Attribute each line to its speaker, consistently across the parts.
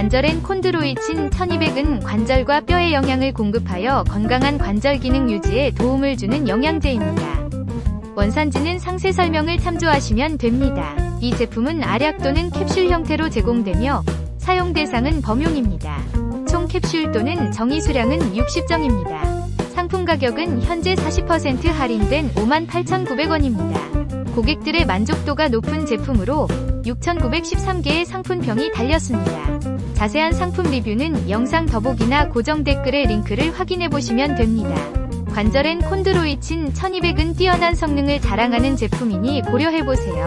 Speaker 1: 관절엔 콘드로이친 1200은 관절과 뼈에 영양을 공급하여 건강한 관절 기능 유지에 도움을 주는 영양제입니다. 원산지는 상세 설명을 참조하시면 됩니다. 이 제품은 알약 또는 캡슐 형태로 제공되며 사용 대상은 범용입니다. 총 캡슐 또는 정의 수량은 60정입니다. 상품 가격은 현재 40% 할인된 58,900원입니다. 고객들의 만족도가 높은 제품으로 6,913개의 상품평이 달렸습니다. 자세한 상품 리뷰는 영상 더보기나 고정 댓글의 링크를 확인해 보시면 됩니다. 관절엔 콘드로이친 1200은 뛰어난 성능을 자랑하는 제품이니 고려해보세요.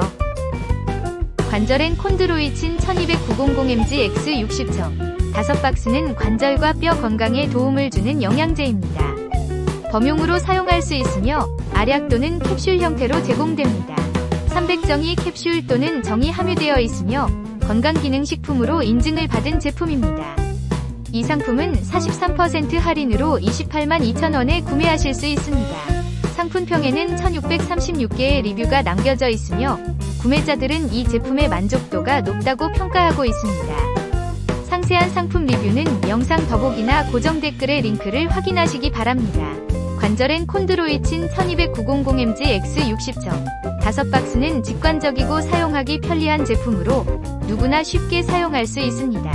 Speaker 1: 관절엔 콘드로이친 12900mg X60정 5박스는 관절과 뼈 건강에 도움을 주는 영양제입니다. 범용으로 사용할 수 있으며 알약 또는 캡슐 형태로 제공됩니다. 300정이 캡슐 또는 정이 함유되어 있으며 건강기능식품으로 인증을 받은 제품입니다. 이 상품은 43% 할인으로 28만 2천원에 구매하실 수 있습니다. 상품평에는 1636개의 리뷰가 남겨져 있으며 구매자들은 이 제품의 만족도가 높다고 평가하고 있습니다. 상세한 상품 리뷰는 영상 더보기나 고정 댓글의 링크를 확인하시기 바랍니다. 관절엔 콘드로이친 12900mg X60정 5박스는 직관적이고 사용하기 편리한 제품으로 누구나 쉽게 사용할 수 있습니다.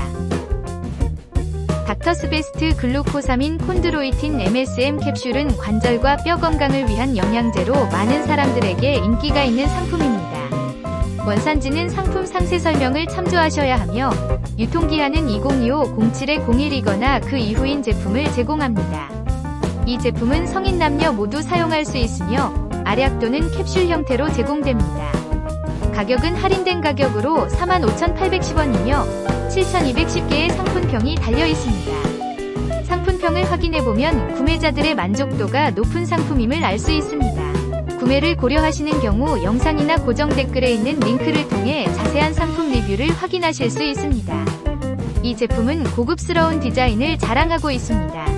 Speaker 1: 닥터스베스트 글루코사민 콘드로이틴 MSM 캡슐은 관절과 뼈 건강을 위한 영양제로 많은 사람들에게 인기가 있는 상품입니다. 원산지는 상품 상세 설명을 참조하셔야 하며 유통기한은 2025-07-01이거나 그 이후인 제품을 제공합니다. 이 제품은 성인 남녀 모두 사용할 수 있으며 알약 또는 캡슐 형태로 제공됩니다. 가격은 할인된 가격으로 45,810원이며 7,210개의 상품평이 달려 있습니다. 상품평을 확인해보면 구매자들의 만족도가 높은 상품임을 알 수 있습니다. 구매를 고려하시는 경우 영상이나 고정 댓글에 있는 링크를 통해 자세한 상품 리뷰를 확인하실 수 있습니다. 이 제품은 고급스러운 디자인을 자랑하고 있습니다.